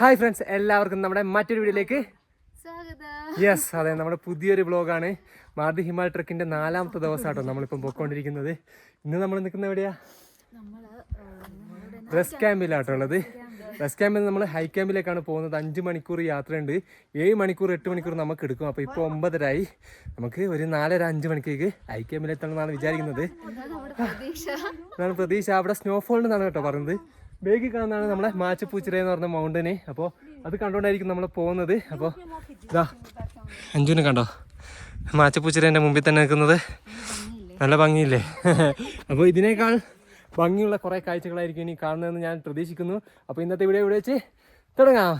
Hi friends എല്ലാവർക്കും നമ്മുടെ മറ്റൊരു വീഡിയോയിലേക്ക് യെസ് അതെ നമ്മുടെ പുതിയൊരു ബ്ലോഗാണ് മാർദി ഹിമാൽ ട്രക്കിന്റെ നാലാമത്തെ ദിവസമാട്ടോ നമ്മളിപ്പം പോയിക്കൊണ്ടിരിക്കുന്നത്. ഇന്ന് നമ്മൾ നിൽക്കുന്ന എവിടെയാ? റെസ് റെസ്റ്റ് ക്യാമ്പിലാട്ടോ ഉള്ളത്. റെസ്റ്റ് ക്യാമ്പിൽ നമ്മൾ ഹൈ ക്യാമ്പിലേക്കാണ് പോകുന്നത്. അഞ്ച് മണിക്കൂർ യാത്രയുണ്ട്. ഏഴ് മണിക്കൂർ എട്ട് മണിക്കൂർ നമുക്ക് എടുക്കും. അപ്പോൾ ഇപ്പോൾ ഒമ്പതരായി. നമുക്ക് ഒരു നാലര അഞ്ച് മണിക്കേക്ക് ഹൈ ക്യാമ്പിലെത്തണം എന്നാണ് വിചാരിക്കുന്നത്. നമ്മുടെ പ്രതീക്ഷ. അവിടെ സ്നോഫോൾ എന്നാണ് കേട്ടോ പറയുന്നത് ബേഗിൽ കാണുന്നതാണ് നമ്മളെ മാച്ചപ്പൂച്ചിറ എന്ന് പറഞ്ഞ മൗണ്ടന് അപ്പോൾ അത് കണ്ടുകൊണ്ടായിരിക്കും നമ്മൾ പോകുന്നത്. അപ്പോൾ ഇതാ അഞ്ജുനെ കണ്ടോ? മാച്ചപ്പൂച്ചിറേന്റെ മുമ്പിൽ തന്നെ നിൽക്കുന്നത്. നല്ല ഭംഗിയില്ലേ? അപ്പോൾ ഇതിനേക്കാൾ ഭംഗിയുള്ള കുറേ കാഴ്ചകളായിരിക്കും ഇനി കാണുന്നതെന്ന് ഞാൻ പ്രതീക്ഷിക്കുന്നു. അപ്പോൾ ഇന്നത്തെ വീഡിയോ ഇവിടെ വെച്ച് തുടങ്ങാം.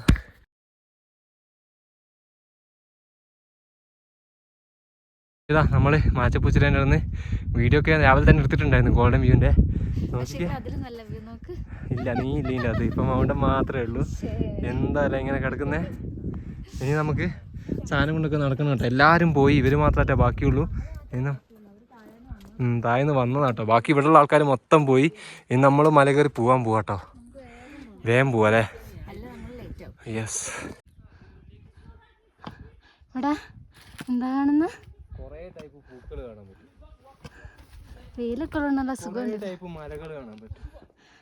ഇതാ നമ്മൾ മാച്ചപ്പൂച്ചിറേന്റെ അടുന്ന് വീഡിയോ ഒക്കെ രാവിലെ തന്നെ എടുത്തിട്ടുണ്ടായിരുന്നു ഗോൾഡൻ വ്യൂവിന്റെ ഇല്ല നീ ഇല്ല ഇല്ല അത് ഇപ്പം മൗണ്ടൻ മാത്രമേ ഉള്ളൂ. എന്തായാലും ഇങ്ങനെ കിടക്കുന്നേ? ഇനി നമുക്ക് സാധനം കൊണ്ടൊക്കെ നടക്കണം കേട്ടോ. എല്ലാവരും പോയി ഇവർ മാത്രമായിട്ടേ ബാക്കിയുള്ളൂ. എന്നാ താഴ്ന്ന് വന്നതാട്ടോ ബാക്കി ഇവിടെയുള്ള ആൾക്കാർ മൊത്തം പോയി. ഇനി നമ്മൾ മല കയറി പോവാൻ പോവാട്ടോ വേഗം പോവാല്ലേ യെസ് എന്താ കാണുന്ന കുറേ ടൈപ്പ് പൂക്കൾ കാണാൻ പറ്റും. വെയിലൊക്കെ ഉള്ള സുഖം. കുറേ ടൈപ്പ് മരങ്ങൾ കാണാൻ പറ്റും.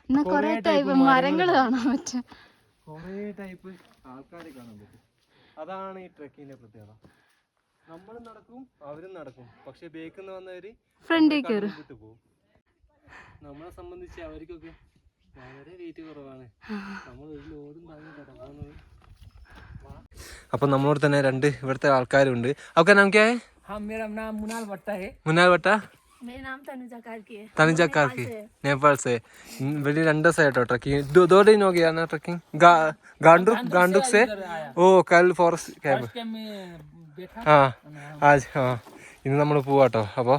എന്നാ കൊറേ ടൈപ്പ് മരങ്ങൾ കാണാൻ പറ്റും. കുറേ ടൈപ്പ് ആൾക്കാരെ കാണാൻ പറ്റും. അതാണ് ഈ ട്രക്കിന്റെ പ്രത്യേകത. നമ്മൾ നടക്കും അവരും നടക്കും. പക്ഷെ ബേക്കിന്ന് വന്നവര് ഫ്രണ്ടിലേക്ക് വിട്ടു പോകും. നമ്മളെ സംബന്ധിച്ച് അവർക്കൊക്കെ വളരെ വെയിറ്റ് കുറവാണ്. നമ്മൾ ഒരു ലോഡും താങ്ങി അപ്പൊ നമ്മളോട് തന്നെ രണ്ട് ഇവിടുത്തെ ആൾക്കാരുണ്ട്. ഓക്കെ നമുക്ക് हाँ मेरा नाम मुनाल भट्टा है മുന്നാൾ വട്ട मेरा नाम तनुजा कार्की है തനിജക്കാർക്ക് നേപ്പാൾ സേ വലിയ രണ്ട് ദിവസമായിട്ടോ ട്രക്കിംഗ് दो दिन हो गया ना ट्रैकिंग गांडुक गांडुक से ओ कल फॉरेस्ट कैंप क्या मैं बैठा ആ ആജ് ആ ഇന്ന് നമ്മൾ പോവാട്ടോ അപ്പോൾ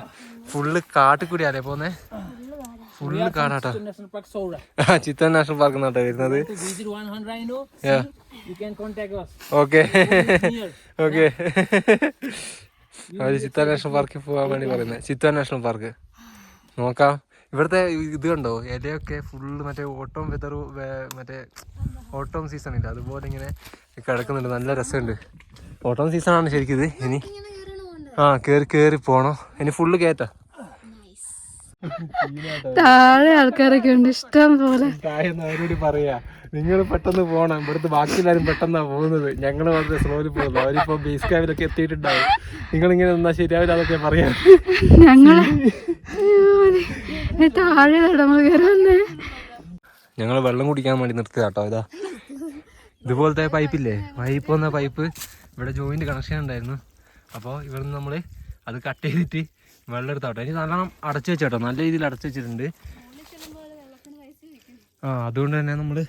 ഫുള്ള് കാട്ടിൽ കൂടിയാലേ പോന്നേ ഫുള്ള് കാടാട്ടോ नेशनल पार्क सौरा ആ ചിത്തൻ നാഷണൽ പാർക്ക് എന്നാട്ടോ വരുന്നത് to visit one hundred rhino Yeah. you can contact us okay here okay അവർ ചിത്ത നാഷണൽ പാർക്കിൽ പോകാൻ വേണ്ടി പറയുന്നത് ചിത്ത നാഷണൽ പാർക്ക് നോക്കാം. ഇവിടുത്തെ ഇത് കണ്ടോ? ഇലയൊക്കെ ഫുള്ള് മറ്റേ ഓട്ടം വെതർ മറ്റേ ഓട്ടം സീസൺ ഇല്ല? അതുപോലെ ഇങ്ങനെ കിടക്കുന്നുണ്ട്. നല്ല രസമുണ്ട്. ഓട്ടം സീസൺ ആണ് ശരിക്കും ഇത് ഇനി ആ കയറി കയറി പോകണം ഇനി ഫുള്ള് കയറ്റാ താഴെ ആൾക്കാരൊക്കെ ഉണ്ട്. ഇഷ്ടം പോലെ. താഴെന്ന് അവരോട് പറയാ നിങ്ങൾ പെട്ടെന്ന് പോണം. ഇവിടുത്തെ ബാക്കി എല്ലാവരും പെട്ടെന്നാ പോകുന്നത്. ഞങ്ങൾ വളരെ സ്ലോലി പോകുന്നത് അവരിപ്പോ ബേസ് ക്യാമ്പിലൊക്കെ എത്തിയിട്ടുണ്ടാവും. നിങ്ങൾ ഇങ്ങനെ നിന്നാ ശരിയാവില്ല അതൊക്കെ പറയാം. ഞങ്ങൾ. താഴെ ഞങ്ങൾ വെള്ളം കുടിക്കാൻ വേണ്ടി നിർത്തുക കേട്ടോ ഇതാ. ഇതുപോലത്തെ പൈപ്പില്ലേ പൈപ്പ് വന്ന പൈപ്പ് ഇവിടെ ജോയിന്റ് കണക്ഷൻ ഉണ്ടായിരുന്നു. അപ്പോൾ ഇവിടെ നിന്ന് നമ്മൾ അത് കട്ട് ചെയ്തിട്ട് വെള്ളം എടുത്താട്ടോ ഇനി നല്ലോണം അടച്ചു വെച്ചോട്ടോ. നല്ല രീതിയിൽ അടച്ചു വെച്ചിട്ടുണ്ട്. ആ അതുകൊണ്ട് തന്നെ നമ്മൾ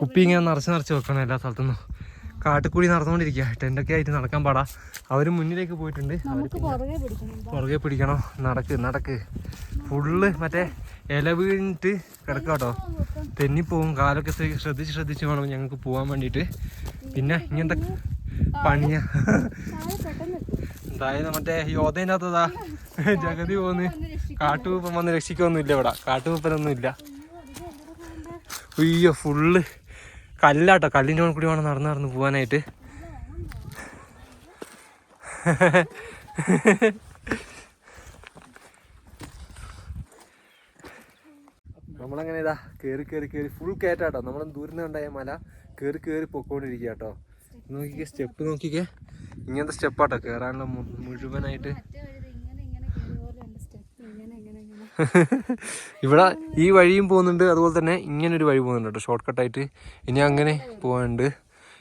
കുപ്പി ഇങ്ങനെ നിറച്ച് നിറച്ച് വെക്കണം എല്ലാ സ്ഥലത്തുനിന്നും. കാട്ടിക്കൂടി നടന്നുകൊണ്ടിരിക്കുക. ടെന്റൊക്കെ ആയിട്ട് നടക്കാൻ പാടാ. അവർ മുന്നിലേക്ക് പോയിട്ടുണ്ട്. പുറകെ പിടിക്കണം. നടക്ക് നടക്ക്. ഫുള്ള് മറ്റേ ഇല വീണിട്ട് കിടക്കാട്ടോ തെന്നിപ്പോവും. കാലൊക്കെ ശ്ര- ശ്രദ്ധിച്ച് ശ്രദ്ധിച്ച് വേണം ഞങ്ങൾക്ക് പോകാൻ വേണ്ടിയിട്ട്. പിന്നെ ഇങ്ങനത്തെ പണിയ? എന്തായാലും മറ്റേ യോധയിനകത്തതാ ജഗതി പോന്ന്. കാട്ടുപൂപ്പം വന്ന് രക്ഷിക്കൊന്നുമില്ല ഇവിടെ. കാട്ടുകൂപ്പനൊന്നും ഇല്ല അയ്യോ ഫുള്ള് കല്ലാട്ടോ. കല്ലിന്റെ കൂടി വേണം നടന്ന് നടന്ന് പോകാനായിട്ട് നമ്മളങ്ങനെ ഇതാ കയറി കയറി കയറി ഫുൾ കയറ്റാട്ടോ നമ്മൾ ദൂരം ഉണ്ടായ മല കയറി കയറി പൊക്കോണ്ടിരിക്കുക കേട്ടോ നോക്കിക്കേ സ്റ്റെപ്പ് നോക്കിക്കേ. ഇങ്ങനത്തെ സ്റ്റെപ്പാട്ടോ കയറാനുള്ള മു- മുഴുവനായിട്ട്. ഇവിടെ ഈ വഴിയും പോകുന്നുണ്ട്. അതുപോലെ തന്നെ ഇങ്ങനെ ഒരു വഴി പോകുന്നുണ്ട് കേട്ടോ. ഷോർട്ട് കട്ടായിട്ട് ഇനി അങ്ങനെ പോകാനുണ്ട്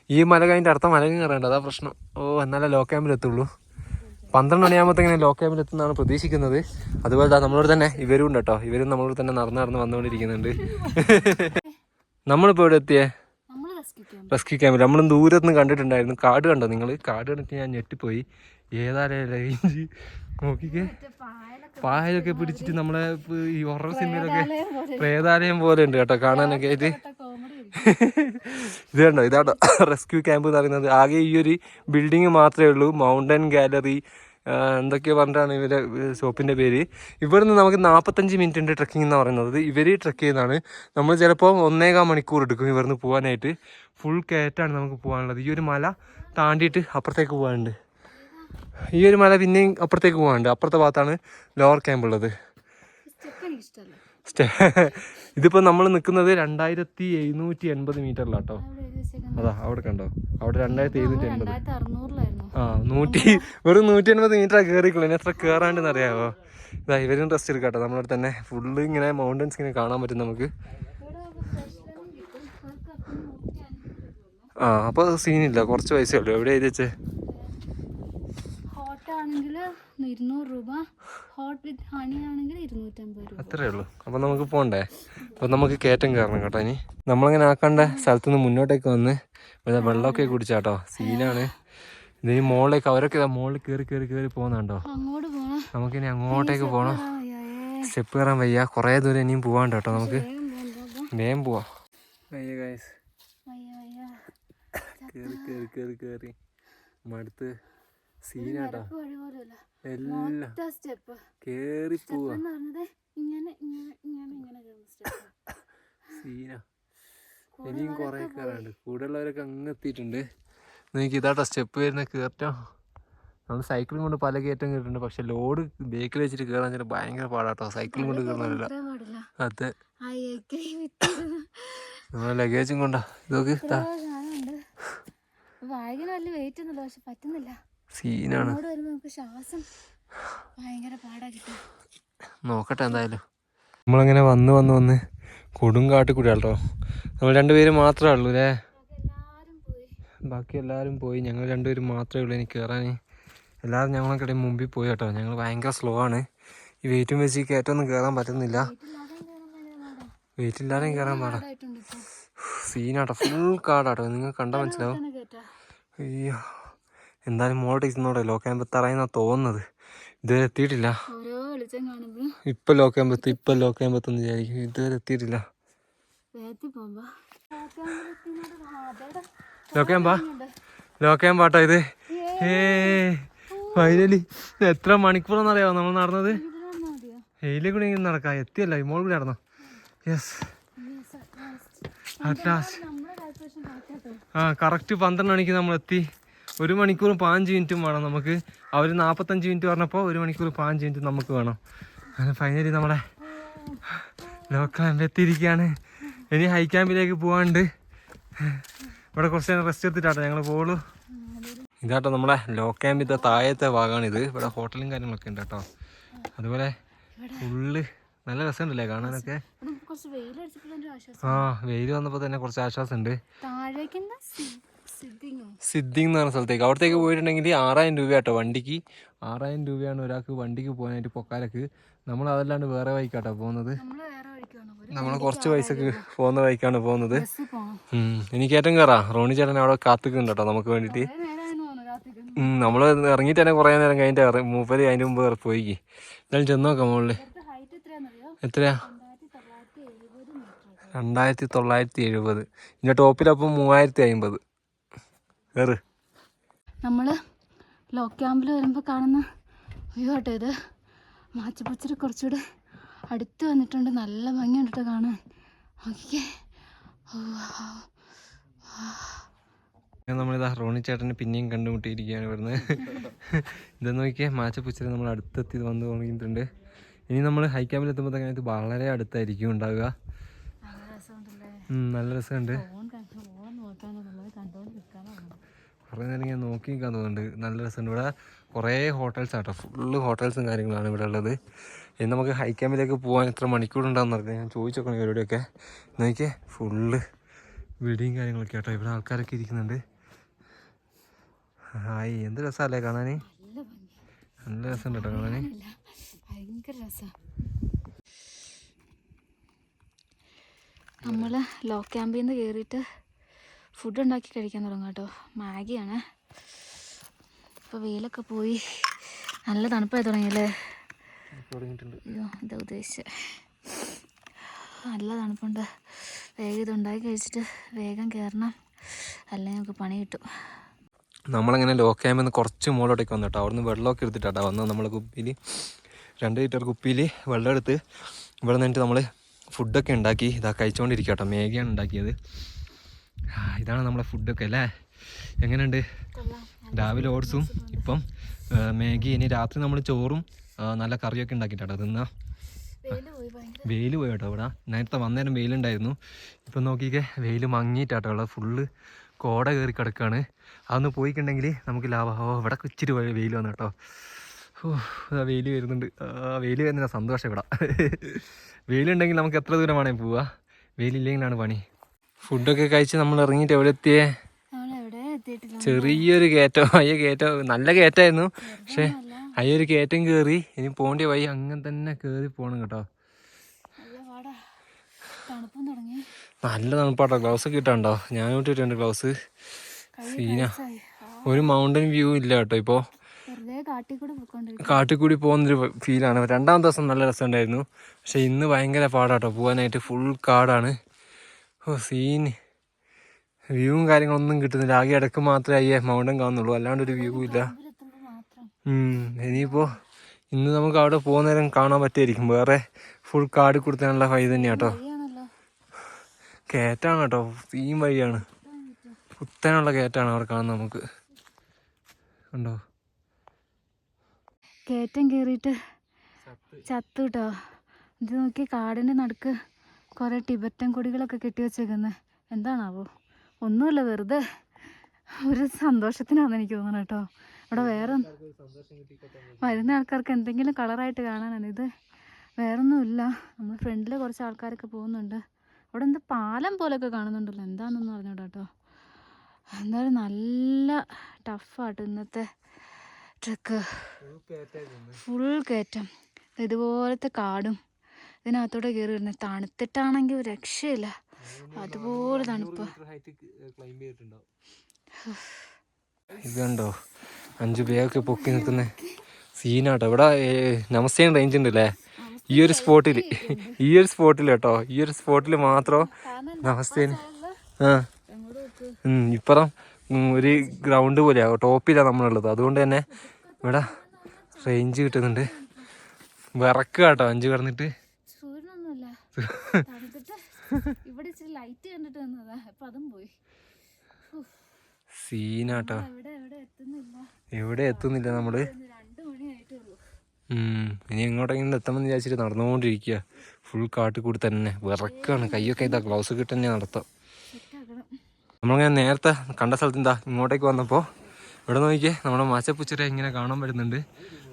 ഈ മല കഴിഞ്ഞിട്ട് അടുത്ത മല കയറേണ്ട അതാ പ്രശ്നം. ഓ എന്നാലേ ലോ ക്യാമ്പിൽ എത്തുള്ളൂ. പന്ത്രണ്ട് മണിയാകുമ്പോഴത്തേങ്ങനെ ലോ ക്യാമ്പിൽ എത്തുന്നതാണ് പ്രതീക്ഷിക്കുന്നത്. അതുപോലെ നമ്മളോട് തന്നെ ഇവരും ഉണ്ട് കേട്ടോ. ഇവരും നമ്മളോട് തന്നെ നടന്ന് നടന്ന് വന്നുകൊണ്ടിരിക്കുന്നുണ്ട്. നമ്മളിപ്പോൾ ഇവിടെ എത്തിയേ? റെസ്ക്യൂ ക്യാമ്പിൽ നമ്മൾ ദൂരത്ത് നിന്ന് കണ്ടിട്ടുണ്ടായിരുന്നു. കാട് കണ്ടോ നിങ്ങൾ കാട് കണ്ടിട്ട് ഞാൻ ഞെട്ടിപ്പോയി. ഏതാരെ റേഞ്ച് നോക്കിക്കേ. പായലൊക്കെ പിടിച്ചിട്ട് നമ്മളെ ഈ ഹൊറർ സിനിമയിലൊക്കെ പ്രേതാലയം പോലെ. ഉണ്ട് കേട്ടോ. കാണാനൊക്കെ. ആയിട്ട് ഇത് കണ്ടോ? ഇതാട്ടോ. റെസ്ക്യൂ ക്യാമ്പ് എന്ന് പറയുന്നത്. ആകെ ഈ ഒരു ബിൽഡിംഗ് മാത്രമേ ഉള്ളൂ. മൗണ്ടൻ ഗാലറി എന്തൊക്കെയോ പറഞ്ഞിട്ടാണ് ഇവരെ ഷോപ്പിന്റെ പേര്. ഇവിടുന്ന് നമുക്ക് നാൽപ്പത്തഞ്ച് മിനിറ്റ് ഉണ്ട് ട്രക്കിംഗ് എന്ന് പറയുന്നത്. ഇവർ ട്രക്ക് ചെയ്യുന്നതാണ്. നമ്മൾ ചിലപ്പോൾ ഒന്നേകാൽ മണിക്കൂർ എടുക്കും ഇവിടുന്ന് പോകാനായിട്ട് ഫുൾ കയറ്റാണ് നമുക്ക് പോകാനുള്ളത് ഈ ഒരു മല താണ്ടിയിട്ട് അപ്പുറത്തേക്ക് പോകാനുണ്ട് ഈ ഒരു മല പിന്നെയും അപ്പുറത്തേക്ക് പോകാനുണ്ട് അപ്പുറത്തെ ഭാഗത്താണ് ലോവർ ക്യാമ്പ് ഉള്ളത്. ഇതിപ്പോൾ നമ്മൾ നിൽക്കുന്നത് രണ്ടായിരത്തി എഴുന്നൂറ്റി എൺപത് മീറ്ററിലാട്ടോ അതാ അവിടെ കണ്ടോ? അവിടെ രണ്ടായിരത്തി എഴുന്നൂറ്റി എൺപത് ആ നൂറ്റി വെറും നൂറ്റി എൺപത് മീറ്റർ കയറിക്കുള്ളൂ ഇനി എത്ര കയറാണ്ടെന്ന് അറിയാവോ? ഇതാ ഇവരും റെസ്റ്റ് എടുക്കട്ടെ. നമ്മളവിടെ തന്നെ ഫുള്ള് ഇങ്ങനെ മൗണ്ടൻസ് ഇങ്ങനെ കാണാൻ പറ്റും നമുക്ക്. അപ്പം ആ അപ്പോൾ സീനില്ല കുറച്ച് പൈസ ഉള്ളൂ. എവിടെ എഴുതി വെച്ചേ? ഇരുന്നൂറ് രൂപ. ഹോട്ട് വിത്ത് ഹണി ആണെങ്കിൽ ഇരുന്നൂറ്റമ്പത് രൂപ. അത്രേ ഉള്ളൂ. അപ്പോൾ നമുക്ക് പോണ്ടേ? അപ്പോൾ നമുക്ക് കയറ്റം കയറണം കേട്ടോ ഇനി. നമ്മളിങ്ങനെ ആക്കേണ്ട സ്ഥലത്ത് നിന്ന് മുന്നോട്ടേക്ക് വന്ന് ഇവിടെ വെള്ളമൊക്കെ കുടിച്ചാട്ടോ. സീനാണ്. ഇത് ഈ മോളിലേക്ക് അവരൊക്കെ മോളിൽ കയറി കയറി കയറി പോകുന്നുണ്ടോ? അങ്ങോട്ട് പോണം. നമുക്കിനി അങ്ങോട്ടേക്ക് പോകണം. സ്റ്റെപ്പ് കയറാൻ വയ്യ. കുറേ ദൂരം ഇനിയും പോവാണ്ട് കേട്ടോ നമുക്ക്. വേഗം പോവാ. വയ്യ ഗൈസ് കയറി കയറി കയറി കയറി മടുത്ത് സീനാട്ടോ. എല്ലാം സ്റ്റെപ്പ്. കേറി പോവാ. ഇങ്ങനെ ഇങ്ങനെ ഇങ്ങനെ ഇങ്ങനെ സീന. ഇനിയും കൊറേ കയറാണ്ട് കൂടെ ഉള്ളവരൊക്കെ അങ്ങ് എത്തിയിട്ടുണ്ട്. നിങ്ങൾക്ക് ഇതാട്ടോ സ്റ്റെപ്പ് വരുന്ന കയറ്റം നമ്മൾ സൈക്കിളും കൊണ്ട് പല കയറ്റം കയറിയിട്ടുണ്ട് പക്ഷെ ലോഡ് ബേക്കിൽ വെച്ചിട്ട് കയറാൻ ചില ഭയങ്കര പാടാട്ടോ. സൈക്കിളും കൊണ്ട് കയറുന്നില്ല അത്. നമ്മളെ ലഗേജും കൊണ്ടാ. ഇതൊക്കെ വായിക്കാൻ വലിയ വെയിറ്റ് ഒന്നുമില്ല പക്ഷെ പറ്റുന്നില്ല. സീനാണ്. അങ്ങോട്ട് വരുമ്പോൾ നമുക്ക് ശ്വാസം ഭയങ്കര പാടാ കിട്ടും നോക്കട്ടെ എന്തായാലും. നമ്മളങ്ങനെ വന്ന് വന്ന് വന്ന് കൊടുങ്കാട്ട് കൂടി കേട്ടോ നമ്മൾ രണ്ടുപേര് മാത്രമേ ഉള്ളൂ അല്ലേ? ബാക്കി എല്ലാവരും പോയി. ഞങ്ങൾ രണ്ടുപേരും മാത്രമേ ഉള്ളൂ എനിക്ക് കയറാൻ എല്ലാവരും ഞങ്ങളൊക്കെ മുമ്പിൽ പോയി കേട്ടോ. ഞങ്ങൾ ഭയങ്കര സ്ലോ ആണ്. ഈ വെയിറ്റും വെച്ച് കയറ്റമൊന്നും കയറാൻ പറ്റുന്നില്ല. വെയിറ്റ് ഇല്ലാതെയും കയറാൻ പാടാം. പാടാ സീനാട്ടോ. ഫുൾ കാടാട്ടോ. നിങ്ങൾ കണ്ടാൽ മനസ്സിലാവും. അയ്യോ. എന്തായാലും മോളോട്ട് ഇരുന്നോടെ ലോ ക്യാമ്പ് എത്താറായെന്നാ തോന്നുന്നത്. ഇതുവരെ എത്തിയിട്ടില്ല. ഇപ്പൊ ലോ ക്യാമ്പ് എത്തും ഇപ്പം ലോ ക്യാമ്പ് വിചാരിക്കും. ഇതുവരെ എത്തിയിട്ടില്ല. ലോ ക്യാമ്പാ ലോ ക്യാമ്പാട്ടോ ഇത്? ഏ ഫൈനലി എത്ര മണിക്കൂറെന്നറിയാവോ നമ്മൾ നടന്നത്? എയിലെ കൂടി ഇങ്ങനെ നടക്കാം. എത്തിയല്ല. ഈ മോൾ കൂടി നടന്നോ? യെസ് അറ്റ് ലാസ്റ്റ് ആ കറക്റ്റ് പന്ത്രണ്ട് മണിക്ക് നമ്മൾ എത്തി. ഒരു മണിക്കൂർ പാഞ്ച് മിനിറ്റും വേണം നമുക്ക്. അവർ നാൽപ്പത്തഞ്ച് മിനിറ്റ് പറഞ്ഞപ്പോൾ ഒരു മണിക്കൂർ പാഞ്ച് മിനിറ്റ് നമുക്ക് വേണം. അങ്ങനെ ഫൈനലി നമ്മുടെ ലോക്കൽ എത്തിയിരിക്കുകയാണ്. ഇനി ഹൈ ക്യാമ്പിലേക്ക് പോകാണ്ട് ഇവിടെ കുറച്ച് നേരം റെസ്റ്റ് എടുത്തിട്ടാട്ടോ ഞങ്ങൾ പോകുള്ളൂ ഇതാട്ടോ നമ്മുടെ ലോ ക്യാമ്പിന്റെ താഴത്തെ ഭാഗമാണിത്. ഇവിടെ ഹോട്ടലും കാര്യങ്ങളൊക്കെ ഉണ്ട് കേട്ടോ. അതുപോലെ ഫുള്ള് നല്ല രസമുണ്ടല്ലേ കാണാനൊക്കെ? ആ വെയിൽ വന്നപ്പോൾ തന്നെ കുറച്ച് ആശ്വാസം ആശ്വാസമുണ്ട് സിദ്ദിങ് എന്ന് പറഞ്ഞ സ്ഥലത്തേക്ക്. അവിടത്തേക്ക് പോയിട്ടുണ്ടെങ്കിൽ ആറായിരം രൂപ കേട്ടോ വണ്ടിക്ക്. ആറായിരം രൂപയാണ് ഒരാൾക്ക് വണ്ടിക്ക് പോകാനായിട്ട് പൊക്കാലക്ക്. നമ്മൾ അതല്ലാണ്ട് വേറെ വഴിക്കാട്ടോ പോകുന്നത്. നമ്മൾ കുറച്ച് പൈസക്ക് പോകുന്ന വഴിക്കാണ് പോകുന്നത്. എനിക്ക് ഏറ്റവും കയറാം റോണി ചേട്ടൻ അവിടെ കാത്തുക്കുണ്ടോ കേട്ടോ നമുക്ക് വേണ്ടിയിട്ട്. നമ്മൾ ഇറങ്ങിയിട്ട് തന്നെ കുറേ നേരം കഴിഞ്ഞിട്ട് മൂപ്പത് മൂപ്പര് അതിന് മുമ്പ് പോയി എന്തായാലും ചെന്ന് നോക്കാം മുകളിൽ എത്രയാ? രണ്ടായിരത്തി തൊള്ളായിരത്തി എഴുപത് മീറ്റർ രണ്ടായിരത്തി തൊള്ളായിരത്തി എഴുപത്. ഇതിന്റെ ടോപ്പിലപ്പം മൂവായിരത്തി അമ്പത് കയറ് നമ്മൾ ലോ ക്യാമ്പിൽ വരുമ്പോൾ കാണുന്ന വ്യൂ ആട്ടോ ഇത്. മാച്ചപ്പുച്ചിരി കുറച്ചുകൂടെ അടുത്ത് വന്നിട്ടുണ്ട്. നല്ല ഭംഗിയുണ്ട് കേട്ടോ കാണാൻ ഓക്കെ നമ്മളിതാ റോണി ചേട്ടനെ പിന്നെയും കണ്ടുമുട്ടിയിരിക്കുകയാണ് ഇവിടുന്ന്. ഇതെന്ന് നോക്കിയാൽ മാച്ചപ്പുച്ചിരി നമ്മൾ അടുത്തെത്തി വന്ന് തുടങ്ങിയിട്ടുണ്ട് ഇനി നമ്മൾ ഹൈ ക്യാമ്പിൽ എത്തുമ്പോൾ ഇത് വളരെ അടുത്തായിരിക്കും ഉണ്ടാവുക. നല്ല രസമുണ്ട്. കുറേ നേരം ഞാൻ നോക്കി നിൽക്കാൻ തോന്നുന്നുണ്ട്. നല്ല രസമുണ്ട്. ഇവിടെ കുറേ ഹോട്ടൽസ് ആട്ടോ. ഫുള്ള് ഹോട്ടൽസും കാര്യങ്ങളാണ് ഇവിടെ ഉള്ളത്. ഇനി നമുക്ക് ഹൈ ക്യാമ്പിലേക്ക് പോകാൻ എത്ര മണിക്കൂറുണ്ടാകുന്ന അറിയാം ഞാൻ ചോദിച്ചോക്കണം ഇവരോടെയൊക്കെ നോക്കിയേ ഫുള്ള് വീടിയും കാര്യങ്ങളൊക്കെ ആട്ടോ. ഇവിടെ ആൾക്കാരൊക്കെ ഇരിക്കുന്നുണ്ട്. ഹായ്. എന്ത് രസമല്ലേ കാണാൻ നല്ല രസമുണ്ട് കേട്ടോ കാണാൻ ഭയങ്കര നമ്മൾ ലോ ക്യാമ്പിൽ നിന്ന് കയറിയിട്ട് ഫുഡ് ഉണ്ടാക്കി കഴിക്കാൻ തുടങ്ങാം കേട്ടോ. മാഗിയാണ്. ഇപ്പോൾ വെയിലൊക്കെ പോയി. നല്ല തണുപ്പായി തുടങ്ങിയല്ലേ? അയ്യോ ഇതാ ഉദ്ദേശിച്ചത് നല്ല തണുപ്പുണ്ട്. വേഗം ഇത് ഉണ്ടാക്കി കഴിച്ചിട്ട് വേഗം കയറണം അല്ലെങ്കിൽ നമുക്ക് പണി കിട്ടും. നമ്മളങ്ങനെ ലോ ക്യാമ്പിൽ നിന്ന് കുറച്ച് മുകളിലോട്ടേക്ക് വന്നു കേട്ടോ. അവിടുന്ന് വെള്ളമൊക്കെ എടുത്തിട്ടാട്ടോ വന്ന് നമ്മൾ കുപ്പിയിൽ രണ്ട് ലിറ്റർ കുപ്പിയിൽ വെള്ളം എടുത്ത് ഇവിടെ നിന്നിട്ട് നമ്മൾ ഫുഡൊക്കെ ഉണ്ടാക്കി ഇതാ കഴിച്ചുകൊണ്ടിരിക്കുക കേട്ടോ. മേഗിയാണ് ഉണ്ടാക്കിയത്. ഇതാണ് നമ്മളെ ഫുഡൊക്കെ അല്ലേ? എങ്ങനെയുണ്ട്? രാവിലെ ഓട്സും ഇപ്പം മാഗി ഇനി രാത്രി നമ്മൾ ചോറും നല്ല കറിയൊക്കെ ഉണ്ടാക്കിയിട്ടാണ്. തിന്നാ. വെയിൽ പോയി കേട്ടോ ഇവിടെ. നേരത്തെ വന്നേരം വെയിലുണ്ടായിരുന്നു. ഇപ്പം നോക്കിക്കേ വെയിൽ മങ്ങിയിട്ടാട്ടോ ഇവിടെ ഫുള്ള് കോട കയറി കിടക്കുകയാണ് അതൊന്ന് പോയിക്കുണ്ടെങ്കിൽ നമുക്ക് ലാഭം. ഓ ഇവിടെ ഇച്ചിരി വെയിൽ വന്നു കേട്ടോ. ഓ വെയിൽ വരുന്നുണ്ട്. ആ വെയിൽ വരുന്നില്ല സന്തോഷം ഇവിടെ. വെയിലുണ്ടെങ്കിൽ നമുക്ക് എത്ര ദൂരം വേണമെങ്കിൽ പോവാ. വെയിലില്ലെങ്കിലാണ് പണി. ഫുഡൊക്കെ കഴിച്ച് നമ്മൾ ഇറങ്ങിയിട്ട് എവിടെ എത്തിയേ ചെറിയൊരു കയറ്റം അയ്യ കയറ്റം നല്ല കയറ്റായിരുന്നു പക്ഷെ അയ്യൊരു കയറ്റം കേറി. ഇനി പോണ്ടി വഴി അങ്ങനെ തന്നെ കേറി പോണം കേട്ടോ. നല്ല തണുപ്പാട്ടോ. ഗ്ലൗസ് ഒക്കെ ഇട്ടുണ്ടോ? ഞാൻ ഇട്ടിട്ടുണ്ട് ഗ്ലൗസ്. സീന. ഒരു മൗണ്ടൻ വ്യൂ ഇല്ല കേട്ടോ ഇപ്പോൾ പോയിക്കൊണ്ടിരിക്കും കാട്ടിൽ കൂടി പോകുന്നൊരു ഫീലാണ് രണ്ടാം ദിവസം നല്ല രസമുണ്ടായിരുന്നു. പക്ഷെ ഇന്ന് ഭയങ്കര പാടാട്ടോ. പോകാനായിട്ട് ഫുൾ കാടാണ്. ഓ സീൻ വ്യൂവും കാര്യങ്ങളൊന്നും കിട്ടുന്നില്ല. ആകെ ഇടയ്ക്ക് മാത്രമേ അയ്യേ മൗണ്ടൻ കാണുന്നുള്ളൂ. അല്ലാണ്ട് ഒരു വ്യൂ ഇല്ല. ഇനിയിപ്പോൾ ഇനിയിപ്പോ ഇന്ന് നമുക്ക് അവിടെ പോകുന്ന നേരം കാണാൻ പറ്റുമായിരിക്കും വേറെ ഫുൾ കാട് കൊടുത്താനുള്ള വഴി തന്നെയാ കേട്ടോ കയറ്റാണ് കേട്ടോ സീൻ വഴിയാണ്. കുത്തനുള്ള കയറ്റാണ് അവിടെ കാണുന്നത് നമുക്ക്. കണ്ടോ? കയറ്റം കയറിയിട്ട് ചത്തു കേട്ടോ ഇത് നോക്കി കാടിന്റെ നടുക്ക് കുറേ ടിബറ്റൻ കൊടികളൊക്കെ കെട്ടി വെച്ചേക്കുന്നത് എന്താണാവോ? ഒന്നുമില്ല വെറുതെ ഒരു സന്തോഷത്തിനാണെന്ന് എനിക്ക് തോന്നുന്നത് കേട്ടോ ഇവിടെ വേറെ വരുന്ന ആൾക്കാർക്ക് എന്തെങ്കിലും കളറായിട്ട് കാണാനാണ്. ഇത് വേറൊന്നുമില്ല. നമ്മൾ ഫ്രണ്ടിൽ കുറച്ച് ആൾക്കാരൊക്കെ പോകുന്നുണ്ട്. അവിടെ എന്താ പാലം പോലെയൊക്കെ കാണുന്നുണ്ടല്ലോ. എന്താണെന്നൊന്നും അറിഞ്ഞൂടാ കേട്ടോ എന്തായാലും നല്ല ടഫാട്ടോ ഇന്നത്തെ ട്രക്ക്. ഫുൾ കയറ്റം ഇതുപോലത്തെ കാടും ഇതിനകത്തൂടെ കയറി വരുന്നത് തണുത്തിട്ടാണെങ്കിൽ രക്ഷയില്ല. അതുപോലെ തണുപ്പ്. ഇതുണ്ടോ അഞ്ചു പേരൊക്കെ പൊക്കി നിൽക്കുന്ന സീനാട്ടോ. ഇവിടെ നമസ്തേ റേഞ്ച് ഉണ്ടല്ലേ? ഈ ഒരു സ്പോട്ടിൽ ഈ ഒരു സ്പോട്ടിൽ കേട്ടോ. ഈ ഒരു സ്പോട്ടിൽ മാത്രം നമസ്തേ ആ ഇപ്പുറം ഒരു ഗ്രൗണ്ട് പോലെയാ. ടോപ്പിലാണ് നമ്മളുള്ളത്. അതുകൊണ്ട് തന്നെ ഇവിടെ റേഞ്ച് കിട്ടുന്നുണ്ട്. വിറക്കുക കേട്ടോ അഞ്ച് കിടന്നിട്ട്. തണുത്തിട്ട് ഇവിടെ ഇച്ചിരി ലൈറ്റ് കണ്ടിട്ട് വന്നതാ. അപ്പൊ അതും പോയി. സീനാട്ടോ എവിടെ എത്തുന്നില്ല. നമ്മൾ. ഇനി എങ്ങോട്ടെങ്കിലും എത്തണമെന്ന് വിചാരിച്ചിട്ട് നടന്നുകൊണ്ടിരിക്കുക ഫുൾ കാട്ടിക്കൂടി തന്നെ വിറക്കാണ്. കൈയൊക്കെ ഇതാ ഗ്ലൗസ് ഒക്കെ തന്നെ നടത്താം. നമ്മളിങ്ങനെ നേരത്തെ കണ്ട സ്ഥലത്ത് എന്താ ഇങ്ങോട്ടേക്ക് വന്നപ്പോൾ ഇവിടെ നോക്കിയേ നമ്മുടെ മാച്ചപ്പുച്ചിര ഇങ്ങനെ കാണാൻ പറ്റുന്നുണ്ട്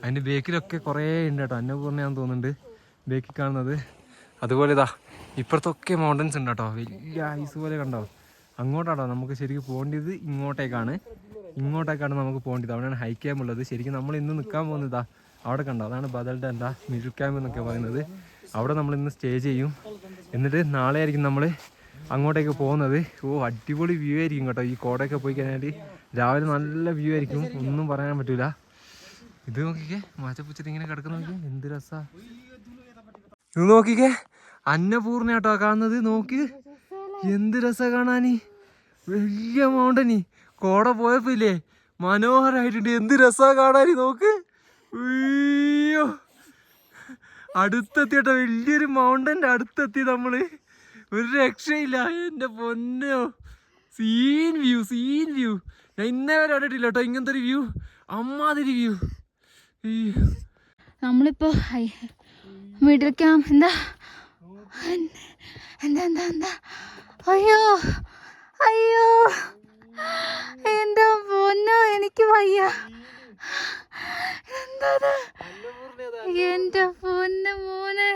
അതിന്റെ ബേക്കിലൊക്കെ കുറേ ഉണ്ട് കേട്ടോ. അന്നപൂർണയാന്ന് തോന്നുന്നുണ്ട്. ബേക്കിൽ കാണുന്നത്. അതുപോലെ ഇതാ ഇപ്പുറത്തൊക്കെ മൗണ്ടൻസ് ഉണ്ട് കേട്ടോ വലിയ ഐസ് പോലെ കണ്ടോ? അങ്ങോട്ടാണോ? നമുക്ക് ശരിക്കും പോകേണ്ടത് ഇങ്ങോട്ടേക്കാണ്. ഇങ്ങോട്ടേക്കാണ് നമുക്ക് പോകേണ്ടത്. അവിടെയാണ് ഹൈ ക്യാമ്പ് ഉള്ളത്. ശരിക്കും നമ്മൾ ഇന്ന് നിൽക്കാൻ പോകുന്നതാ അവിടെ കണ്ടോ? അതാണ് ബദൽടെ എന്താ മിഡിൽ ക്യാമ്പ് എന്നൊക്കെ പറയുന്നത്. അവിടെ നമ്മൾ ഇന്ന് സ്റ്റേ ചെയ്യും. എന്നിട്ട് നാളെ ആയിരിക്കും നമ്മൾ അങ്ങോട്ടേക്ക് പോകുന്നത്. ഓ അടിപൊളി വ്യൂ ആയിരിക്കും കേട്ടോ. ഈ കോടയൊക്കെ പോയി കഴിഞ്ഞാൽ രാവിലെ നല്ല വ്യൂ ആയിരിക്കും. ഒന്നും പറയാൻ പറ്റൂല. ഇത് നോക്കിക്കേ മാച്ചപ്പൂച്ചിട്ട് ഇങ്ങനെ കിടക്കുന്ന നോക്കിയേ. എന്ത് രസാ. ഇത് നോക്കിക്കേ. അന്നപൂർണ കേട്ടോ കാണുന്നത്. നോക്ക്. എന്ത് രസ കാണാനി. വലിയ മൗണ്ടനി കോട പോയപ്പോ മനോഹരായിട്ടുണ്ട്. എന്ത് രസാ കാണാനി നോക്ക്. അയ്യോ. അടുത്തെത്തിട്ടോ വലിയൊരു മൗണ്ടന്റെ അടുത്തെത്തി നമ്മൾ. ഒരു രക്ഷയില്ല. എന്റെ പൊന്നോ. സീൻ വ്യൂ സീൻ വ്യൂ ഞാൻ ഇന്നേ വരെ കണ്ടിട്ടില്ല കേട്ടോ. ഇങ്ങനത്തെ ഒരു വ്യൂ അമ്മാതിരി വ്യൂ നമ്മളിപ്പോ ക്യാം. എന്താ? എന്താ എന്താ എന്താ? അയ്യോ അയ്യോ. എന്താ പൊന്നോ? എനിക്ക് വയ്യ. എന്താ? എന്റെ പൊന്ന മോനെ.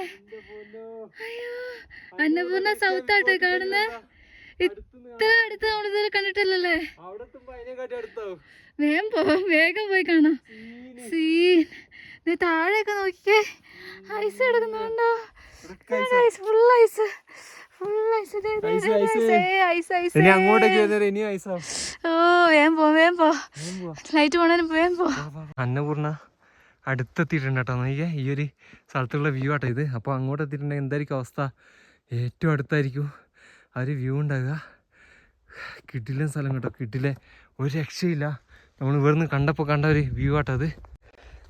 അയ്യോ അന്നപൂർണ സൗത്താട്ടെ കാണുന്നേ? അടുത്ത് നമ്മളിതുവരെ കണ്ടിട്ടില്ലല്ലേ? വേഗം പോ വേഗം പോയി കാണാം. സീൻ. നീ താഴെയൊക്കെ നോക്കിക്കേ. ഐസ് എടുക്കുന്നുണ്ടോ? ഐസ് ഫുൾ ഐസ് അന്നപൂർണ അടുത്തെത്തിയിട്ടുണ്ട് കേട്ടോ. നോക്കിയേ ഈ ഒരു സ്ഥലത്തുള്ള വ്യൂ ആട്ടോ ഇത്. അപ്പോൾ അങ്ങോട്ട് എത്തിയിട്ടുണ്ടെങ്കിൽ എന്തായിരിക്കും അവസ്ഥ? ഏറ്റവും അടുത്തായിരിക്കും. ആ ഒരു വ്യൂ ഉണ്ടാകുക കിട്ടില്ല സ്ഥലം കേട്ടോ കിട്ടില്ലേ. ഒരു രക്ഷയില്ല. നമ്മൾ ഇവിടുന്ന് കണ്ടപ്പോൾ കണ്ട ഒരു വ്യൂ ആട്ടത്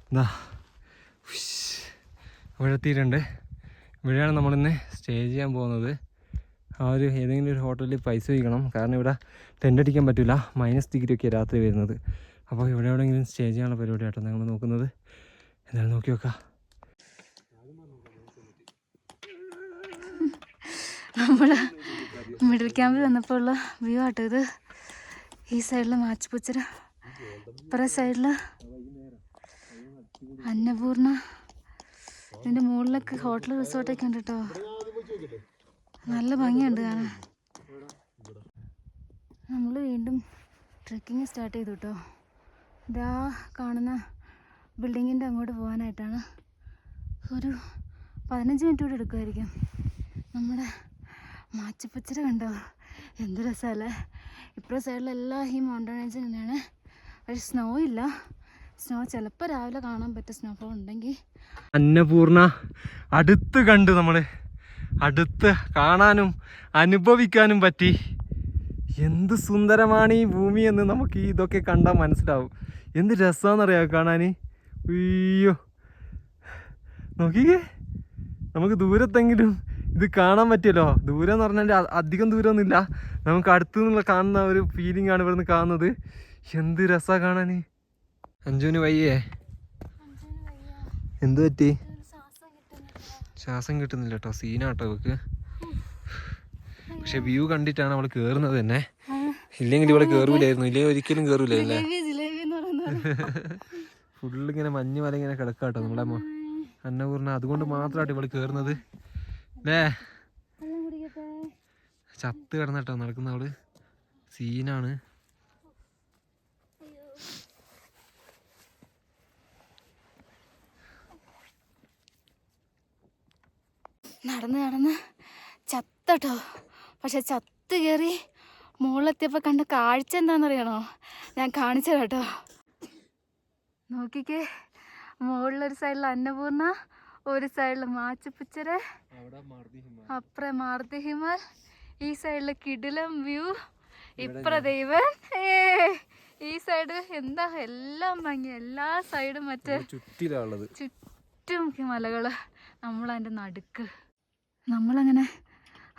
എന്താ ഇവിടെ എത്തിയിട്ടുണ്ട്. ഇവിടെയാണ് നമ്മളിന്ന് സ്റ്റേ ചെയ്യാൻ പോകുന്നത്. ആ ഒരു ഏതെങ്കിലും ഒരു ഹോട്ടലിൽ പൈസ വയ്ക്കണം കാരണം ഇവിടെ ടെന്റ് അടിക്കാൻ പറ്റില്ല മൈനസ് ഡിഗ്രി ഒക്കെ രാത്രി വരുന്നത്. അപ്പോൾ ഇവിടെ എവിടെയെങ്കിലും സ്റ്റേ ചെയ്യാനുള്ള പരിപാടിയാട്ടോ ഞങ്ങൾ നോക്കുന്നത്. എന്തായാലും നോക്കി നോക്കാം നമ്മൾ മിഡിൽ ക്യാമ്പിൽ വന്നപ്പോൾ ഉള്ള വ്യൂ ആട്ടോ ഇത്. ഈ സൈഡിൽ മാച്ചുപുച്ചര. ഇപ്പുറ സൈഡിൽ അന്നപൂർണ. ഇതിന്റെ മുകളിലൊക്കെ ഹോട്ടൽ റിസോർട്ടൊക്കെ ഉണ്ട് കേട്ടോ നല്ല ഭംഗിയുണ്ട് കാണാൻ. നമ്മൾ വീണ്ടും ട്രെക്കിങ് സ്റ്റാർട്ട് ചെയ്തു കേട്ടോ ഇതാ കാണുന്ന ബിൽഡിങ്ങിന്റെ അങ്ങോട്ട് പോകാനായിട്ടാണ്. ഒരു പതിനഞ്ച് മിനിറ്റ് കൂടെ എടുക്കുമായിരിക്കും നമ്മുടെ മാച്ചപ്പച്ചിര കണ്ടോ? എന്ത് രസമല്ലേ ഇപ്പോഴും സൈഡിലെല്ലാം ഈ മൗണ്ടൻ റേഞ്ച് തന്നെയാണ് പക്ഷെ സ്നോ ഇല്ല. സ്നോ ചിലപ്പോൾ രാവിലെ കാണാൻ പറ്റും സ്നോഫോൾ ഉണ്ടെങ്കിൽ. അന്നപൂർണ അടുത്ത് കണ്ട് നമ്മൾ അടുത്ത് കാണാനും അനുഭവിക്കാനും പറ്റി. എന്ത് സുന്ദരമാണ് ഈ ഭൂമി എന്ന് നമുക്ക് ഇതൊക്കെ കണ്ടാൽ മനസ്സിലാവും. എന്ത് രസമാണെന്നറിയാം കാണാൻ അയ്യോ. നോക്കിക്കേ. നമുക്ക് ദൂരത്തെങ്കിലും ഇത് കാണാൻ പറ്റിയല്ലോ. ദൂരം എന്ന് പറഞ്ഞാൽ അധികം ദൂരമൊന്നുമില്ല. നമുക്ക് അടുത്തു നിന്നുള്ള കാണുന്ന ഒരു ഫീലിംഗ് ആണ് ഇവിടുന്ന് കാണുന്നത്. എന്ത് രസമാണ് കാണാൻ അഞ്ജുവിന് വയ്യേ. എന്ത് പറ്റി? ശ്വാസം കിട്ടുന്നില്ല കേട്ടോ സീനാട്ടോ ഇവക്ക്. പക്ഷെ വ്യൂ കണ്ടിട്ടാണ് അവൾ കേറുന്നത് തന്നെ. ഇല്ലെങ്കിൽ ഇവിടെ കേറൂലായിരുന്നു. ഇല്ലെങ്കിൽ ഒരിക്കലും കേറൂലല്ലേ? പറയുന്നത് ഫുള്ള് ഇങ്ങനെ മഞ്ഞ് മല ഇങ്ങനെ കിടക്കാട്ടോ നമ്മളെ അന്നപൂർണ അതുകൊണ്ട് മാത്രമായിട്ട് ഇവൾ കേറുന്നത്. അല്ലേ ചത്ത് കിടന്നിട്ടോ നടക്കുന്നവൾ സീനാണ്. നടന്ന് നടന്ന് ചത്തട്ടോ. പക്ഷെ ചത്ത് കയറി മുകളിലെത്തിയപ്പോൾ കണ്ട കാഴ്ച എന്താണെന്നറിയണോ? ഞാൻ കാണിച്ചു കേട്ടോ നോക്കിക്കേ. മുകളിലൊരു സൈഡിൽ അന്നപൂർണ ഒരു സൈഡിൽ മാച്ചുപ്പിച്ചര അപ്പുറം മാർദി ഹിമൽ ഈ സൈഡിൽ കിടിലം വ്യൂ ഇപ്പുറ ദൈവൻ ഏ ഈ സൈഡ് എന്താ എല്ലാം ഭംഗി എല്ലാ സൈഡും മറ്റേ ചുറ്റും മലകൾ. നമ്മളതിന്റെ നടുക്ക്. നമ്മളങ്ങനെ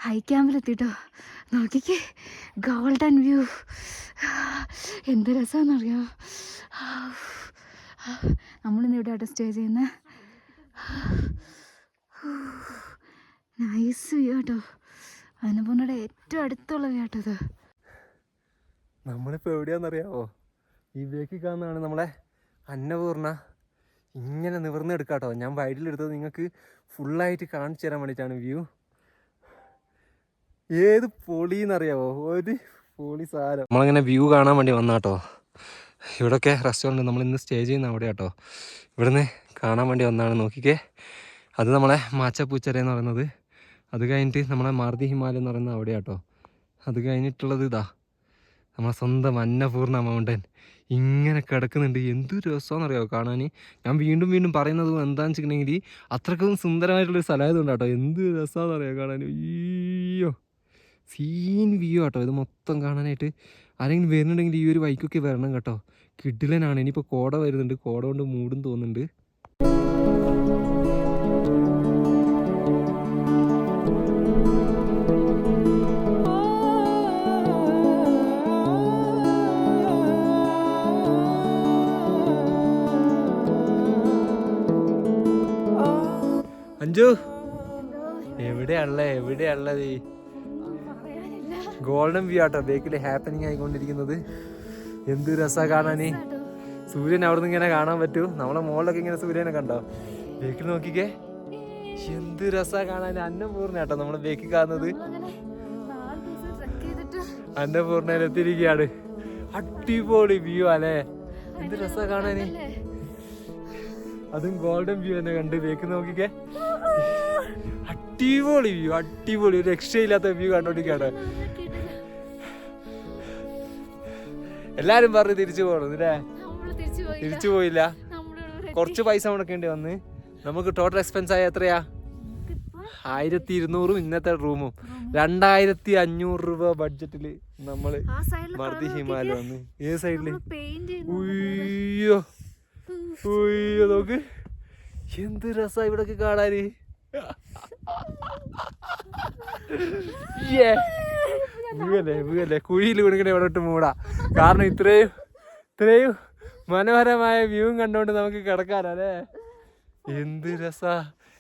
ഹൈ ക്യാമ്പിലെത്തിട്ടോ നോക്കിക്കേ ഗോൾഡൻ വ്യൂ. എന്ത് രസമാണെന്നറിയോ നമ്മളിന്ന് ഇവിടെ ആയിട്ട് സ്റ്റേ ചെയ്യുന്ന നൈസ് വ്യൂ കേട്ടോ ഏറ്റവും അടുത്തുള്ള വ്യൂ കേട്ടോ ഇത് നമ്മളിപ്പോ എവിടെയാന്നറിയാവോ ഈ ബേക്കിൽ കാണുന്നതാണ് നമ്മളെ അന്നപൂർണ. ഇങ്ങനെ നിവർന്നെടുക്കാട്ടോ ഞാൻ വൈഡിലെടുത്തത് നിങ്ങൾക്ക് ഫുള്ളായിട്ട് കാണിച്ചു തരാൻ വേണ്ടിയിട്ടാണ് വ്യൂ ഏത് പൊളിന്നറിയാവോ? ഒരു പൊളി സാരം നമ്മളിങ്ങനെ വ്യൂ കാണാൻ വേണ്ടി വന്നാട്ടോ. ഇവിടെയൊക്കെ റെസ്റ്റോറന്റ് നമ്മൾ ഇന്ന് സ്റ്റേ ചെയ്യുന്ന അവിടെ കേട്ടോ ഇവിടുന്ന് കാണാൻ വേണ്ടി ഒന്നാണ് നോക്കിക്കേ. അത് നമ്മളെ മാച്ചപ്പൂച്ചര എന്ന് പറയുന്നത്. അത് കഴിഞ്ഞിട്ട് നമ്മളെ മാർദി ഹിമാലയം എന്ന് പറയുന്നത് അവിടെ കേട്ടോ അത് കഴിഞ്ഞിട്ടുള്ളത് ഇതാ. നമ്മളെ സ്വന്തം അന്നപൂർണ മൗണ്ടൻ ഇങ്ങനെ കിടക്കുന്നുണ്ട്. എന്തു രസമാണെന്ന് അറിയാമോ കാണാൻ ഞാൻ വീണ്ടും വീണ്ടും പറയുന്നത് എന്താണെന്ന് വെച്ചിട്ടുണ്ടെങ്കിൽ അത്രക്കും സുന്ദരമായിട്ടുള്ളൊരു സ്ഥലമായതുകൊണ്ട് കേട്ടോ എന്ത് രസമാണെന്നറിയാമോ കാണാൻ അയ്യോ. സീൻ വ്യൂ കേട്ടോ ഇത് മൊത്തം കാണാനായിട്ട്. ആരെങ്കിലും വരുന്നുണ്ടെങ്കിൽ ഈ ഒരു വൈക്കൊക്കെ വരണം കേട്ടോ. കിഡിലനാണ് ഇനിയിപ്പോൾ കോട വരുന്നുണ്ട്. കോട കൊണ്ട് മൂടും തോന്നുന്നുണ്ട്. അഞ്ചു എവിടെയാണല്ലേ? എവിടെയാണുള്ളത് ഗോൾഡൻ വ്യൂ ആട്ടോ. ബേക്കിൽ ഹാപ്പനിങ് ആയിക്കൊണ്ടിരിക്കുന്നത്. എന്ത് രസാ കാണാന് സൂര്യൻ അവിടെ നിന്ന് ഇങ്ങനെ കാണാൻ പറ്റൂ? നമ്മളെ മുകളിലൊക്കെ ഇങ്ങനെ സൂര്യനെ കണ്ടോ? ബേക്കിൽ നോക്കിക്കേ. എന്ത് രസാ കാണാൻ. അന്നപൂർണ കേട്ടോ നമ്മളെ ബേക്കിൽ കാണുന്നത്. അന്നപൂർണയിലെത്തിയിരിക്കുകയാണ് അടിപൊളി വ്യൂ അല്ലേ എന്ത് രസാ കാണാന് അതും ഗോൾഡൻ വ്യൂ തന്നെ കണ്ട് ബേക്ക് നോക്കിക്കേ. അടിപൊളി വ്യൂ അടിപൊളി. ഒരു രക്ഷയില്ലാത്ത വ്യൂ കണ്ടോണ്ടിരിക്കാണ് എല്ലാരും പറഞ്ഞു തിരിച്ചു പോകണം അല്ലേ തിരിച്ചു പോയില്ല. കുറച്ച് പൈസ മുടക്കേണ്ടി വന്ന്. നമുക്ക് ടോട്ടൽ എക്സ്പെൻസ് ആയ എത്രയാ? ആയിരത്തി ഇരുന്നൂറും ഇന്നത്തെ റൂമും. രണ്ടായിരത്തി അഞ്ഞൂറ് രൂപ ബഡ്ജറ്റിൽ നമ്മൾ ആ സൈഡിൽ മർദി ഹിമാലയ വന്ന്. ഏത് സൈഡിൽ ഉയ്യോ. ഉയ്യോ നോക്ക്. എന്ത് രസാ ഇവിടൊക്കെ കാണാന്. വീഴല്ലേ വീഴല്ലേ. കുഴിയിൽ വീണിങ്ങനെ ഇവിടെ ഇട്ട് മൂടാ. കാരണം ഇത്രയും ഇത്രയും മനോഹരമായ വ്യൂവും കണ്ടോണ്ട് നമുക്ക് കിടക്കാനല്ലേ എന്ത് രസാ.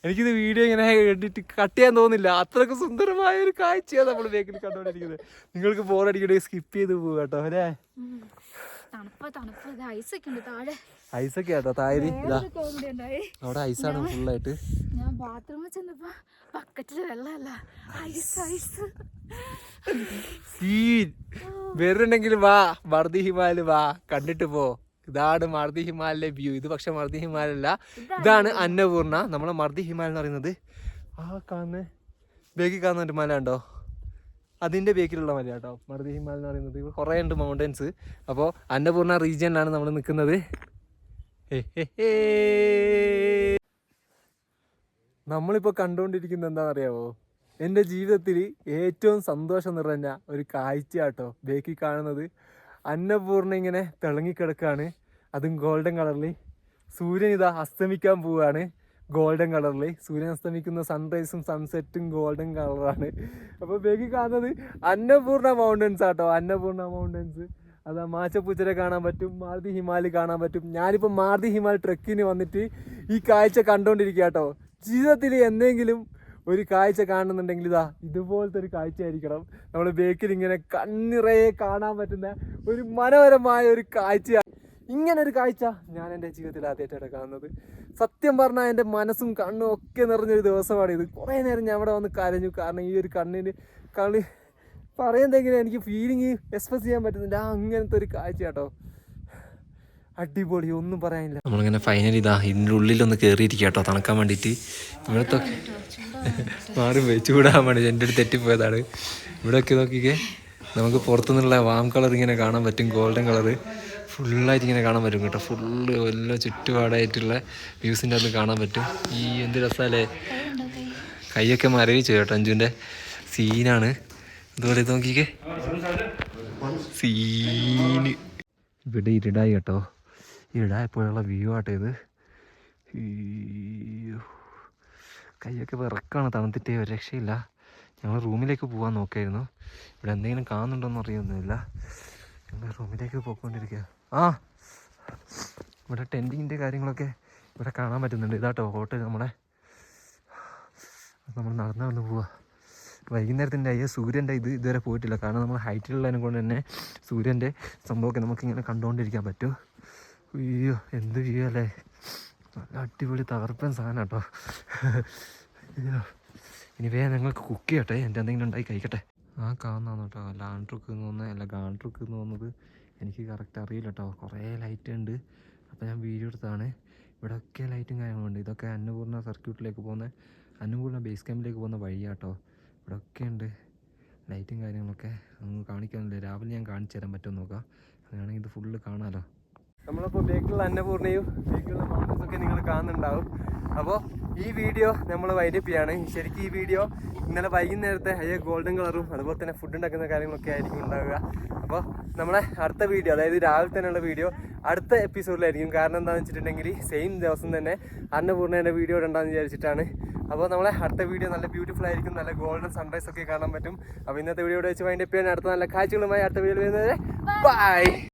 എനിക്കിത് വീഡിയോ ഇങ്ങനെ എഡിറ്റ് കട്ട് ചെയ്യാൻ തോന്നില്ല. അത്രയ്ക്ക് സുന്ദരമായ ഒരു കാഴ്ചയാണ് നമ്മൾ ബേക്കിൽ കണ്ടുകൊണ്ടിരിക്കുന്നത് നിങ്ങൾക്ക് ബോറടിക്കണേ സ്കിപ്പ് ചെയ്ത് പോവുക കേട്ടോ അല്ലേ? ഐസൊക്കെ കേട്ടോ തായരി. അവിടെ ഐസാണ് ഫുള്ളായിട്ട് ഞാൻ ബാത്റൂമിൽ ചെന്നപ്പോ ബക്കറ്റിൽ വെള്ളമല്ല. ഐസ് ഐസ് സീൻ വരുന്നുണ്ടെങ്കിൽ വാ വർദ്ധി ഹിമാലയ വാ കണ്ടിട്ട് പോ. ഇതാണ് മർദി ഹിമാലയ വ്യൂ. ഇത് പക്ഷെ മർദി ഹിമാലയ അല്ല ഇതാണ് അന്നപൂർണ. നമ്മളെ മർദി ഹിമാലയ എന്ന് പറയുന്നത് ആ കാണുന്ന ബേക്കിൽ കാണുന്ന ഒരു മല ഉണ്ടോ? അതിന്റെ ബേക്കിലുള്ള മല കേട്ടോ. മർദി ഹിമാലയ എന്ന് പറയുന്നത്. ഇവിടെ കുറേ ഉണ്ട് മൗണ്ടൻസ് അപ്പോൾ അന്നപൂർണ റീജിയനിലാണ് നമ്മൾ നിൽക്കുന്നത്. നമ്മളിപ്പോൾ കണ്ടുകൊണ്ടിരിക്കുന്നത് എന്താണെന്നറിയാവോ? എന്റെ ജീവിതത്തിൽ ഏറ്റവും സന്തോഷം നിറഞ്ഞ ഒരു കാഴ്ച കേട്ടോ ബേക്കിൽ കാണുന്നത്. അന്നപൂർണ ഇങ്ങനെ തിളങ്ങിക്കിടക്കുകയാണ് അതും ഗോൾഡൻ കളറിൽ സൂര്യൻ ഇതാ അസ്തമിക്കാൻ പോവുകയാണ് ഗോൾഡൻ കളറിൽ സൂര്യൻ അസ്തമിക്കുന്ന സൺറൈസും സൺസെറ്റും ഗോൾഡൻ കളറാണ് അപ്പോൾ ബേക്കി കാണുന്നത് അന്നപൂർണ മൗണ്ടൻസ് ആട്ടോ. അന്നപൂർണ മൗണ്ടൻസ് അതാ മാച്ചപ്പൂച്ചരെ കാണാൻ പറ്റും മാർദി ഹിമാലി കാണാൻ പറ്റും. ഞാനിപ്പോൾ മാർദി ഹിമാലി ട്രക്കിന് വന്നിട്ട് ഈ കാഴ്ച കണ്ടുകൊണ്ടിരിക്കുക കേട്ടോ ജീവിതത്തിൽ എന്തെങ്കിലും ഒരു കാഴ്ച കാണുന്നുണ്ടെങ്കിൽ ഇതാ ഇതുപോലത്തെ ഒരു കാഴ്ച ആയിരിക്കണം നമ്മൾ ബേക്കിൽ ഇങ്ങനെ കണ്ണിറയെ കാണാൻ പറ്റുന്ന ഒരു മനോഹരമായ ഒരു കാഴ്ചയാണ് ഇങ്ങനെ ഒരു കാഴ്ച ഞാൻ എന്റെ ജീവിതത്തിൽ ആദ്യമായിട്ടാണ് കാണുന്നത്. സത്യം പറഞ്ഞാൽ എന്റെ മനസ്സും കണ്ണും ഒക്കെ നിറഞ്ഞൊരു ദിവസമാണ് ഇത്. കുറേ നേരം ഞാൻ അവിടെ വന്ന് കരഞ്ഞു. കാരണം ഈ ഒരു കണ്ണിന് കളി പറയുന്നെങ്കിലും എനിക്ക് ഫീലിംഗ് എക്സ്പ്രസ് ചെയ്യാൻ പറ്റുന്നില്ല. അങ്ങനത്തെ ഒരു കാഴ്ച കേട്ടോ അടിപൊളി ഒന്നും പറയാനില്ല. നമ്മളിങ്ങനെ ഫൈനലി ഇതാ ഇതിന്റെ ഉള്ളിലൊന്ന് കയറിയിരിക്കുക കേട്ടോ തണുക്കാൻ വേണ്ടിയിട്ട്. ഇവിടത്തൊക്കെ മാറി ചൂടാകാൻ വേണ്ടി എന്റെ അടുത്ത് തെറ്റിപ്പോയതാണ് ഇവിടെയൊക്കെ നോക്കിക്കേ നമുക്ക് പുറത്തുനിന്നുള്ള വാം കളർ ഇങ്ങനെ കാണാൻ പറ്റും ഗോൾഡൻ കളറ് ഫുള്ളായിട്ട് ഇങ്ങനെ കാണാൻ പറ്റും കേട്ടോ. ഫുള്ള് എല്ലാ ചുറ്റുപാടായിട്ടുള്ള വ്യൂസിന്റെ അകത്ത് കാണാൻ പറ്റും. ഈ എന്ത് രസമല്ലേ കൈയൊക്കെ മരവിച്ചു കേട്ടോ അഞ്ചുവിന്റെ സീനാണ് ഇതുപോലെ ഇത് നോക്കിക്കേ. സീന് ഇവിടെ ഇരുടായി കേട്ടോ. ഇരുടായപ്പോഴുള്ള വ്യൂ ആട്ടെ ഇത്. അയ്യോ. കൈയൊക്കെ വിറക്കാണ് തണുത്തിട്ടേ ഒരു രക്ഷയില്ല. ഞങ്ങൾ റൂമിലേക്ക് പോകാൻ നോക്കായിരുന്നു. ഇവിടെ എന്തെങ്കിലും കാണുന്നുണ്ടോന്ന് അറിയൊന്നുമില്ല ഞങ്ങൾ റൂമിലേക്ക് പോയിക്കൊണ്ടിരിക്കുക ആ ഇവിടെ ടെന്റിങ്ങിന്റെ കാര്യങ്ങളൊക്കെ ഇവിടെ കാണാൻ പറ്റുന്നുണ്ട്. ഇതാട്ടോ ഹോട്ടൽ നമ്മുടെ. നമ്മൾ നടന്നു വന്ന് പോവാ. വൈകുന്നേരത്തിന്റെ അയ്യോ സൂര്യന്റെ ഇത് ഇതുവരെ പോയിട്ടില്ല. കാരണം നമ്മൾ ഹൈറ്റിലുള്ളതിനെ കൊണ്ട് തന്നെ സൂര്യന്റെ സംഭവമൊക്കെ നമുക്കിങ്ങനെ കണ്ടുകൊണ്ടിരിക്കാൻ പറ്റും. അയ്യോ എന്ത് വ്യൂ അല്ലേ? നല്ല അടിപൊളി തകർപ്പൻ സാധനം കേട്ടോ. അയ്യോ ഇനി വേഗം ഞങ്ങൾക്ക് കുക്ക് ചെയ്യട്ടെ എന്റെ എന്തെങ്കിലും ഉണ്ടായി കഴിക്കട്ടെ. ആ കാണുന്നതാണ് കേട്ടോ ലാൻഡ് ട്രുക്ക് എന്ന് തോന്നുന്നത് അല്ല ഗാൻഡ് ട്രുക്ക് എന്ന് തോന്നുന്നത്. എനിക്ക് കറക്റ്റ് അറിയില്ല കേട്ടോ കുറേ ലൈറ്റ് ഉണ്ട്. അപ്പോൾ ഞാൻ വീഡിയോ എടുത്താണ് ഇവിടെ ഒക്കെ ലൈറ്റും കാര്യങ്ങളുണ്ട് ഇതൊക്കെ അന്നപൂർണ സർക്യൂട്ടിലേക്ക് പോകുന്ന അന്നപൂർണ ബേസ് ക്യാമ്പിലേക്ക് പോകുന്ന വഴിയാട്ടോ ഇവിടെ ഒക്കെ ഉണ്ട് ലൈറ്റും കാര്യങ്ങളൊക്കെ. അങ്ങ് കാണിക്കാനില്ല. രാവിലെ ഞാൻ കാണിച്ചു തരാൻ പറ്റുമോ നോക്കാം. അങ്ങനെയാണെങ്കിൽ ഇത് ഫുള്ള് കാണാമല്ലോ നമ്മളപ്പോൾ ബേക്കിലുള്ള അന്നപൂർണയും ബേക്കിലുള്ള മൗണ്ടൻസ് ഒക്കെ നിങ്ങൾ കാണുന്നുണ്ടാവും. അപ്പോൾ ഈ വീഡിയോ നമ്മൾ വൈകിപ്പിയാണ് ശരിക്കും ഈ വീഡിയോ ഇന്നലെ വൈകുന്നേരത്തെ അയ്യ ഗോൾഡൻ കളറും അതുപോലെ തന്നെ ഫുഡ് ഉണ്ടാക്കുന്ന കാര്യങ്ങളൊക്കെ ആയിരിക്കും ഉണ്ടാവുക. അപ്പോൾ നമ്മളെ അടുത്ത വീഡിയോ അതായത് രാവിലെ തന്നെയുള്ള വീഡിയോ അടുത്ത എപ്പിസോഡിലായിരിക്കും കാരണം എന്താണെന്ന് വെച്ചിട്ടുണ്ടെങ്കിൽ സെയിം ദിവസം തന്നെ അന്നപൂർണേന്റെ വീഡിയോ ഇടണ്ടെന്ന് വിചാരിച്ചിട്ടാണ്. അപ്പോൾ നമ്മളെ അടുത്ത വീഡിയോ നല്ല ബ്യൂട്ടിഫുൾ ആയിരിക്കും. നല്ല ഗോൾഡൻ സൺറൈസ് ഒക്കെ കാണാൻ പറ്റും. അപ്പോൾ ഇന്നത്തെ വീഡിയോ വെച്ച് വൈൻഡപ്പ് ചെയ്യാൻ അടുത്ത നല്ല കാഴ്ചകളുമായി അടുത്ത വീഡിയോ വരുന്നത് ബൈ